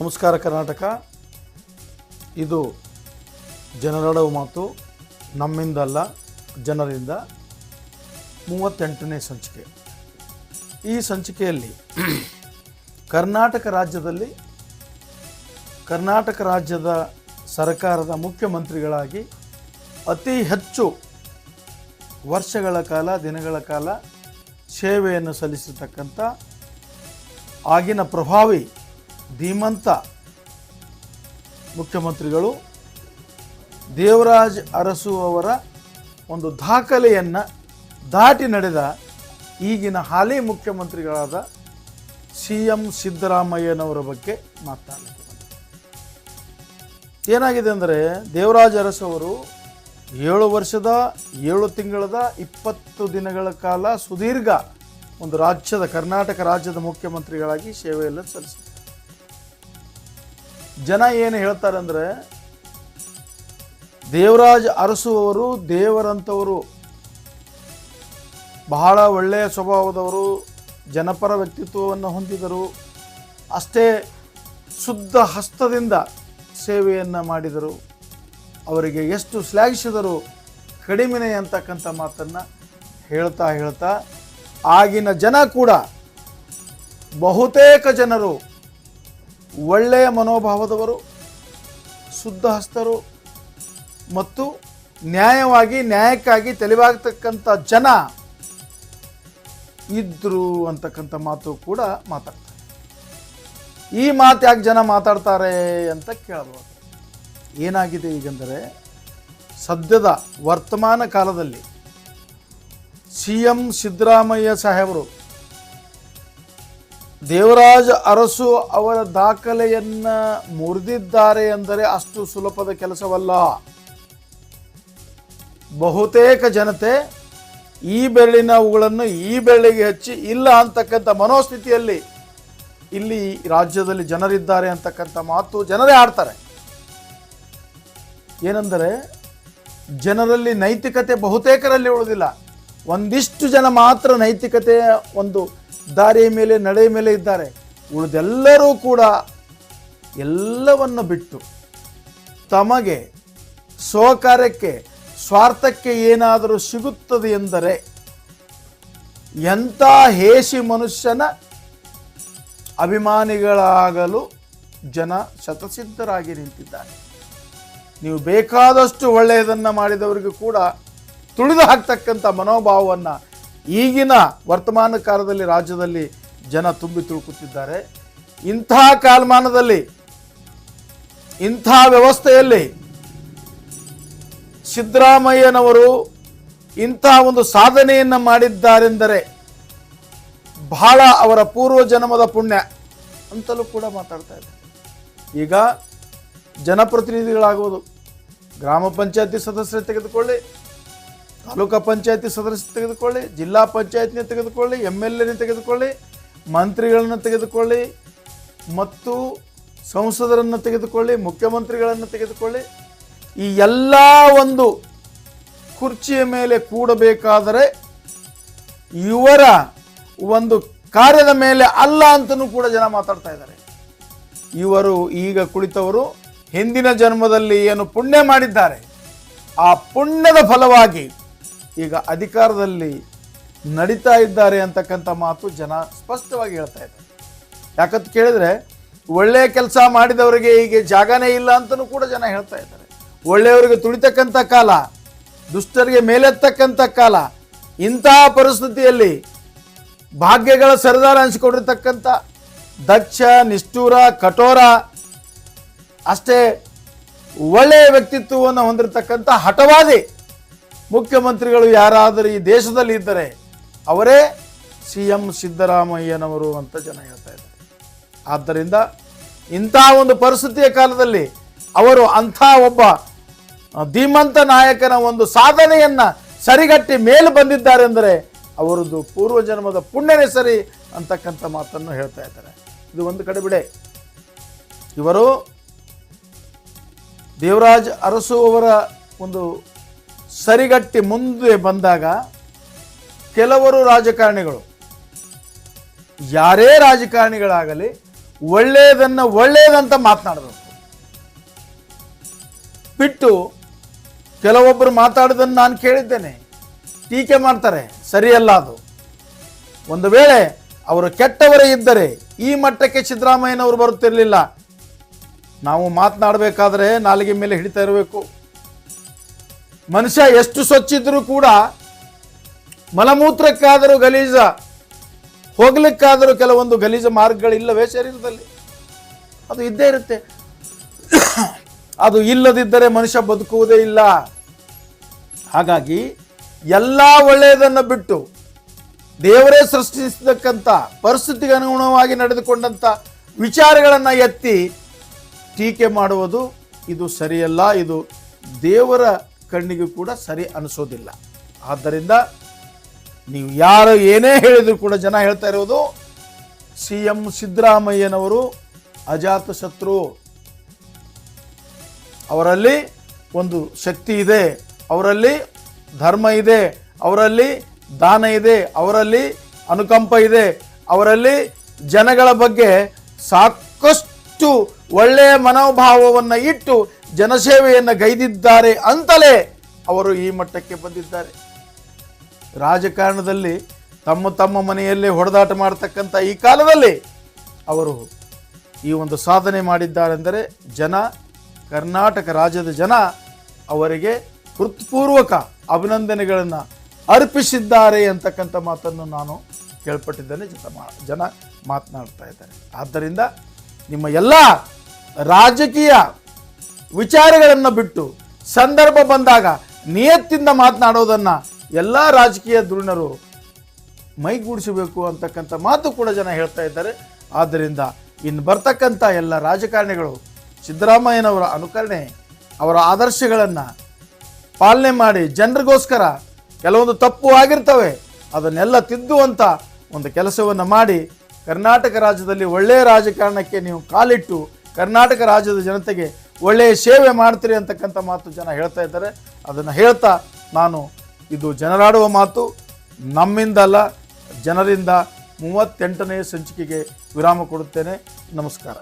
ನಮಸ್ಕಾರ ಕರ್ನಾಟಕ. ಇದು ಜನರಡವು ಮಾತು ನಮ್ಮಿಂದಲ್ಲ ಜನರಿಂದ ಮೂವತ್ತೆಂಟನೇ ಸಂಚಿಕೆ. ಈ ಸಂಚಿಕೆಯಲ್ಲಿ ಕರ್ನಾಟಕ ರಾಜ್ಯದಲ್ಲಿ ಕರ್ನಾಟಕ ರಾಜ್ಯದ ಸರ್ಕಾರದ ಮುಖ್ಯಮಂತ್ರಿಗಳಾಗಿ ಅತಿ ಹೆಚ್ಚು ವರ್ಷಗಳ ಕಾಲ, ದಿನಗಳ ಕಾಲ ಸೇವೆಯನ್ನು ಸಲ್ಲಿಸತಕ್ಕಂಥ ಆಗಿನ ಪ್ರಭಾವಿ ಧೀಮಂತ ಮುಖ್ಯಮಂತ್ರಿಗಳು ದೇವರಾಜ್ ಅರಸು ಅವರ ಒಂದು ದಾಖಲೆಯನ್ನು ದಾಟಿ ನಡೆದ ಈಗಿನ ಹಾಲಿ ಮುಖ್ಯಮಂತ್ರಿಗಳಾದ ಸಿ ಎಂ ಸಿದ್ದರಾಮಯ್ಯನವರ ಬಗ್ಗೆ ಮಾತನಾಡಲಿಕ್ಕೆ. ಏನಾಗಿದೆ ಅಂದರೆ ದೇವರಾಜ್ ಅರಸು ಅವರು ಏಳು ವರ್ಷದ, ಏಳು ತಿಂಗಳದ, ಇಪ್ಪತ್ತು ದಿನಗಳ ಕಾಲ ಸುದೀರ್ಘ ಒಂದು ರಾಜ್ಯದ, ಕರ್ನಾಟಕ ರಾಜ್ಯದ ಮುಖ್ಯಮಂತ್ರಿಗಳಾಗಿ ಸೇವೆಯನ್ನು ಸಲ್ಲಿಸಿದ್ದಾರೆ ಜನ ಏನು ಹೇಳ್ತಾರೆ ಅಂದರೆ ದೇವರಾಜ್ ಅರಸು ಅವರು ದೇವರಂಥವರು, ಬಹಳ ಒಳ್ಳೆಯ ಸ್ವಭಾವದವರು, ಜನಪರ ವ್ಯಕ್ತಿತ್ವವನ್ನು ಹೊಂದಿದರು. ಅಷ್ಟೇ ಶುದ್ಧ ಹಸ್ತದಿಂದ ಸೇವೆಯನ್ನು ಮಾಡಿದರು. ಅವರಿಗೆ ಎಷ್ಟು ಶ್ಲಾಘಿಸಿದರು ಕಡಿಮೆನೆ ಅಂತಕ್ಕಂಥ ಮಾತನ್ನು ಹೇಳ್ತಾ ಹೇಳ್ತಾ ಆಗಿನ ಜನ ಕೂಡ ಬಹುತೇಕ ಜನರು ಒಳ್ಳೆಯ ಮನೋಭಾವದವರು ಶುದ್ಧ ಹಸ್ತರು ಮತ್ತು ನ್ಯಾಯವಾಗಿ, ನ್ಯಾಯಕ್ಕಾಗಿ ತೆಲಿವಾಗ್ತಕ್ಕಂಥ ಜನ ಇದ್ರು ಅಂತಕ್ಕಂಥ ಮಾತು ಕೂಡ ಮಾತಾಡ್ತಾರೆ. ಈ ಮಾತು ಯಾಕೆ ಜನ ಮಾತಾಡ್ತಾರೆ ಅಂತ ಕೇಳಬಹುದು. ಏನಾಗಿದೆ ಈಗಂದರೆ, ಸದ್ಯದ ವರ್ತಮಾನ ಕಾಲದಲ್ಲಿ ಸಿ ಎಂ ಸಿದ್ದರಾಮಯ್ಯ ಸಾಹೇಬರು ದೇವರಾಜ ಅರಸು ಅವರ ದಾಖಲೆಯನ್ನ ಮುರಿದಿದ್ದಾರೆ ಎಂದರೆ ಅಷ್ಟು ಸುಲಭದ ಕೆಲಸವಲ್ಲ. ಬಹುತೇಕ ಜನತೆ ಈ ಬೆರಳಿನ ಅವುಗಳನ್ನು ಈ ಬೆರಳಿಗೆ ಹಚ್ಚಿ ಇಲ್ಲ ಅಂತಕ್ಕಂಥ ಮನೋಸ್ಥಿತಿಯಲ್ಲಿ ಇಲ್ಲಿ ರಾಜ್ಯದಲ್ಲಿ ಜನರಿದ್ದಾರೆ ಅಂತಕ್ಕಂಥ ಮಾತು ಜನರೇ ಆಡ್ತಾರೆ. ಏನೆಂದರೆ ಜನರಲ್ಲಿ ನೈತಿಕತೆ ಬಹುತೇಕರಲ್ಲಿ ಉಳಿದಿಲ್ಲ. ಒಂದಿಷ್ಟು ಜನ ಮಾತ್ರ ನೈತಿಕತೆಯ ಒಂದು ದಾರಿಯ ಮೇಲೆ, ನಡೆಯ ಮೇಲೆ ಇದ್ದಾರೆ. ಉಳಿದೆಲ್ಲರೂ ಕೂಡ ಎಲ್ಲವನ್ನು ಬಿಟ್ಟು ತಮಗೆ ಸ್ವಕಾರ್ಯಕ್ಕೆ ಸ್ವಾರ್ಥಕ್ಕೆ ಏನಾದರೂ ಸಿಗುತ್ತದೆ ಎಂದರೆ ಎಂಥ ಹೇಸಿ ಮನುಷ್ಯನ ಅಭಿಮಾನಿಗಳಾಗಲು ಜನ ಶತಸಿದ್ಧರಾಗಿ ನಿಂತಿದ್ದಾರೆ. ನೀವು ಬೇಕಾದಷ್ಟು ಒಳ್ಳೆಯದನ್ನು ಮಾಡಿದವರಿಗೂ ಕೂಡ ತುಳಿದು ಹಾಕ್ತಕ್ಕಂಥ ಮನೋಭಾವವನ್ನು ಈಗಿನ ವರ್ತಮಾನ ಕಾಲದಲ್ಲಿ ರಾಜ್ಯದಲ್ಲಿ ಜನ ತುಂಬಿ ತುಳುಕುತ್ತಿದ್ದಾರೆ. ಇಂಥ ಕಾಲಮಾನದಲ್ಲಿ, ಇಂಥ ವ್ಯವಸ್ಥೆಯಲ್ಲಿ ಸಿದ್ದರಾಮಯ್ಯನವರು ಇಂಥ ಒಂದು ಸಾಧನೆಯನ್ನು ಮಾಡಿದ್ದಾರೆಂದರೆ ಬಹಳ ಅವರ ಪೂರ್ವ ಜನ್ಮದ ಪುಣ್ಯ ಅಂತಲೂ ಕೂಡ ಮಾತಾಡ್ತಾ ಇದ್ದಾರೆ. ಈಗ ಜನಪ್ರತಿನಿಧಿಗಳಾಗುವುದು, ಗ್ರಾಮ ಪಂಚಾಯತಿ ಸದಸ್ಯರು ತೆಗೆದುಕೊಳ್ಳಿ ತಾಲೂಕಾ ಪಂಚಾಯತಿ ಸದಸ್ಯ ತೆಗೆದುಕೊಳ್ಳಿ, ಜಿಲ್ಲಾ ಪಂಚಾಯತ್ನ ತೆಗೆದುಕೊಳ್ಳಿ ಎಂ ಎಲ್ ಎನೇ ತೆಗೆದುಕೊಳ್ಳಿ, ಮಂತ್ರಿಗಳನ್ನು ತೆಗೆದುಕೊಳ್ಳಿ ಮತ್ತು ಸಂಸದರನ್ನು ತೆಗೆದುಕೊಳ್ಳಿ, ಮುಖ್ಯಮಂತ್ರಿಗಳನ್ನು ತೆಗೆದುಕೊಳ್ಳಿ. ಈ ಎಲ್ಲ ಒಂದು ಕುರ್ಚಿಯ ಮೇಲೆ ಕೂಡಬೇಕಾದರೆ ಇವರ ಒಂದು ಕಾರ್ಯದ ಮೇಲೆ ಅಲ್ಲ ಅಂತಲೂ ಕೂಡ ಜನ ಮಾತಾಡ್ತಾ ಇದ್ದಾರೆ. ಇವರು ಈಗ ಕುಳಿತವರು ಹಿಂದಿನ ಜನ್ಮದಲ್ಲಿ ಏನು ಪುಣ್ಯ ಮಾಡಿದ್ದಾರೆ, ಆ ಪುಣ್ಯದ ಫಲವಾಗಿ ಈಗ ಅಧಿಕಾರದಲ್ಲಿ ನಡೀತಾ ಇದ್ದಾರೆ ಅಂತಕ್ಕಂಥ ಮಾತು ಜನ ಸ್ಪಷ್ಟವಾಗಿ ಹೇಳ್ತಾ ಇದ್ದಾರೆ. ಯಾಕಂತ ಕೇಳಿದ್ರೆ ಒಳ್ಳೆಯ ಕೆಲಸ ಮಾಡಿದವರಿಗೆ ಹೀಗೆ ಜಾಗನೇ ಇಲ್ಲ ಅಂತಲೂ ಕೂಡ ಜನ ಹೇಳ್ತಾ ಇದ್ದಾರೆ. ಒಳ್ಳೆಯವರಿಗೆ ತುಳಿತಕ್ಕಂಥ ಕಾಲ, ದುಷ್ಟರಿಗೆ ಮೇಲೆತ್ತಕ್ಕಂಥ ಕಾಲ ಇಂತಹ ಪರಿಸ್ಥಿತಿಯಲ್ಲಿ ಭಾಗ್ಯಗಳ ಸರದಾರ ಅನಿಸಿಕೊಂಡಿರ್ತಕ್ಕಂಥ ದಕ್ಷ, ನಿಷ್ಠೂರ, ಕಠೋರ, ಅಷ್ಟೇ ಒಳ್ಳೆಯ ವ್ಯಕ್ತಿತ್ವವನ್ನು ಹೊಂದಿರತಕ್ಕಂಥ ಹಠವಾದಿ ಮುಖ್ಯಮಂತ್ರಿಗಳು ಯಾರಾದರೂ ಈ ದೇಶದಲ್ಲಿ ಇದ್ದರೆ ಅವರೇ ಸಿ ಎಂ ಸಿದ್ದರಾಮಯ್ಯನವರು ಅಂತ ಜನ ಹೇಳ್ತಾ ಇದ್ದಾರೆ. ಆದ್ದರಿಂದ ಇಂಥ ಒಂದು ಪರಿಸ್ಥಿತಿಯ ಕಾಲದಲ್ಲಿ ಅವರು ಅಂಥ ಒಬ್ಬ ಧೀಮಂತ ನಾಯಕನ ಒಂದು ಸಾಧನೆಯನ್ನು ಸರಿಗಟ್ಟಿ ಮೇಲೆ ಬಂದಿದ್ದಾರೆ ಅಂದರೆ ಅವರದ್ದು ಪೂರ್ವ ಜನ್ಮದ ಪುಣ್ಯನೇ ಸರಿ ಅಂತಕ್ಕಂಥ ಮಾತನ್ನು ಹೇಳ್ತಾ ಇದ್ದಾರೆ. ಇದು ಒಂದು ಕಡೆ ಬಿಡೆ. ಇವರು ದೇವರಾಜ್ ಅರಸು ಅವರ ಒಂದು ಸರಿಗಟ್ಟಿ ಮುಂದೆ ಬಂದಾಗ ಕೆಲವರು ರಾಜಕಾರಣಿಗಳು, ಯಾರೇ ರಾಜಕಾರಣಿಗಳಾಗಲಿ ಒಳ್ಳೆಯದನ್ನ ಒಳ್ಳೆಯದಂತ ಮಾತನಾಡಬೇಕು ಬಿಟ್ಟು ಕೆಲವೊಬ್ಬರು ಮಾತಾಡೋದನ್ನು ನಾನು ಕೇಳಿದ್ದೇನೆ. ಟೀಕೆ ಮಾಡ್ತಾರೆ, ಸರಿಯಲ್ಲ ಅದು. ಒಂದು ವೇಳೆ ಅವರು ಕೆಟ್ಟವರೇ ಇದ್ದರೆ ಈ ಮಟ್ಟಕ್ಕೆ ಸಿದ್ದರಾಮಯ್ಯನವರು ಬರುತ್ತಿರಲಿಲ್ಲ. ನಾವು ಮಾತನಾಡಬೇಕಾದ್ರೆ ನಾಲಿಗೆ ಮೇಲೆ ಹಿಡಿತಾ ಇರಬೇಕು. ಮನುಷ್ಯ ಎಷ್ಟು ಸ್ವಚ್ಛಿದ್ರೂ ಕೂಡ ಮಲಮೂತ್ರಕ್ಕಾದರೂ ಗಲೀಜ, ಹೋಗ್ಲಿಕ್ಕಾದರೂ ಕೆಲವೊಂದು ಗಲೀಜು ಮಾರ್ಗಗಳಿಲ್ಲವೇ ಶರೀರದಲ್ಲಿ. ಅದು ಇದ್ದೇ ಇರುತ್ತೆ. ಅದು ಇಲ್ಲದಿದ್ದರೆ ಮನುಷ್ಯ ಬದುಕುವುದೇ ಇಲ್ಲ. ಹಾಗಾಗಿ ಎಲ್ಲ ಒಳ್ಳೆಯದನ್ನು ಬಿಟ್ಟು ದೇವರೇ ಸೃಷ್ಟಿಸತಕ್ಕಂಥ ಪರಿಸ್ಥಿತಿಗೆ ಅನುಗುಣವಾಗಿ ನಡೆದುಕೊಂಡಂಥ ವಿಚಾರಗಳನ್ನು ಎತ್ತಿ ಟೀಕೆ ಮಾಡುವುದು ಇದು ಸರಿಯಲ್ಲ. ಇದು ದೇವರ ಕಣ್ಣಿಗೂ ಕೂಡ ಸರಿ ಅನಿಸೋದಿಲ್ಲ. ಆದ್ದರಿಂದ ನೀವು ಯಾರು ಏನೇ ಹೇಳಿದ್ರು ಕೂಡ ಜನ ಹೇಳ್ತಾ ಇರೋದು, ಸಿ ಎಂ ಸಿದ್ದರಾಮಯ್ಯನವರು ಅಜಾತ ಶತ್ರು. ಅವರಲ್ಲಿ ಒಂದು ಶಕ್ತಿ ಇದೆ, ಅವರಲ್ಲಿ ಧರ್ಮ ಇದೆ, ಅವರಲ್ಲಿ ದಾನ ಇದೆ, ಅವರಲ್ಲಿ ಅನುಕಂಪ ಇದೆ, ಅವರಲ್ಲಿ ಜನಗಳ ಬಗ್ಗೆ ಸಾಕಷ್ಟು ಒಳ್ಳೆಯ ಮನೋಭಾವವನ್ನು ಇಟ್ಟು ಜನಸೇವೆಯನ್ನು ಗೈದಿದ್ದಾರೆ ಅಂತಲೇ ಅವರು ಈ ಮಟ್ಟಕ್ಕೆ ಬಂದಿದ್ದಾರೆ. ರಾಜಕಾರಣದಲ್ಲಿ ತಮ್ಮ ತಮ್ಮ ಮನೆಯಲ್ಲೇ ಹೊಡೆದಾಟ ಮಾಡತಕ್ಕಂಥ ಈ ಕಾಲದಲ್ಲಿ ಅವರು ಈ ಒಂದು ಸಾಧನೆ ಮಾಡಿದ್ದಾರೆಂದರೆ ಜನ, ಕರ್ನಾಟಕ ರಾಜ್ಯದ ಜನ ಅವರಿಗೆ ಹೃತ್ಪೂರ್ವಕ ಅಭಿನಂದನೆಗಳನ್ನು ಅರ್ಪಿಸಿದ್ದಾರೆ ಅಂತಕ್ಕಂಥ ಮಾತನ್ನು ನಾನು ಕೇಳ್ಪಟ್ಟಿದ್ದೇನೆ. ಜನ ಮಾ, ಜನ ಮಾತನಾಡ್ತಾ ಇದ್ದಾರೆ. ಆದ್ದರಿಂದ ನಿಮ್ಮ ಎಲ್ಲ ರಾಜಕೀಯ ವಿಚಾರಗಳನ್ನು ಬಿಟ್ಟು ಸಂದರ್ಭ ಬಂದಾಗ ನಿಯತ್ತಿಂದ ಮಾತನಾಡೋದನ್ನು ಎಲ್ಲ ರಾಜಕೀಯ ಧುರೀಣರು ಮೈಗೂಡಿಸಬೇಕು ಅಂತಕ್ಕಂಥ ಮಾತು ಕೂಡ ಜನ ಹೇಳ್ತಾ ಇದ್ದಾರೆ. ಆದ್ದರಿಂದ ಇನ್ನು ಬರ್ತಕ್ಕಂಥ ಎಲ್ಲ ರಾಜಕಾರಣಿಗಳು ಸಿದ್ದರಾಮಯ್ಯನವರ ಅನುಕರಣೆ, ಅವರ ಆದರ್ಶಗಳನ್ನು ಪಾಲನೆ ಮಾಡಿ ಜನರಿಗೋಸ್ಕರ ಕೆಲವೊಂದು ತಪ್ಪು ಆಗಿರ್ತವೆ, ಅದನ್ನೆಲ್ಲ ತಿದ್ದುವಂಥ ಒಂದು ಕೆಲಸವನ್ನು ಮಾಡಿ ಕರ್ನಾಟಕ ರಾಜ್ಯದಲ್ಲಿ ಒಳ್ಳೆಯ ರಾಜಕಾರಣಕ್ಕೆ ನೀವು ಕಾಲಿಟ್ಟು ಕರ್ನಾಟಕ ರಾಜ್ಯದ ಜನತೆಗೆ ಒಳ್ಳೆಯ ಸೇವೆ ಮಾಡ್ತೀರಿ ಅಂತಕ್ಕಂಥ ಮಾತು ಜನ ಹೇಳ್ತಾ ಇದ್ದಾರೆ. ಅದನ್ನು ಹೇಳ್ತಾ ನಾನು ಇದು ಜನರಾಡುವ ಮಾತು. ನಮ್ಮಿಂದಲ್ಲ, ಜನರಿಂದ ಮೂವತ್ತೆಂಟನೇ ಸಂಚಿಕೆಗೆ ವಿರಾಮ ಕೊಡುತ್ತೇನೆ. ನಮಸ್ಕಾರ.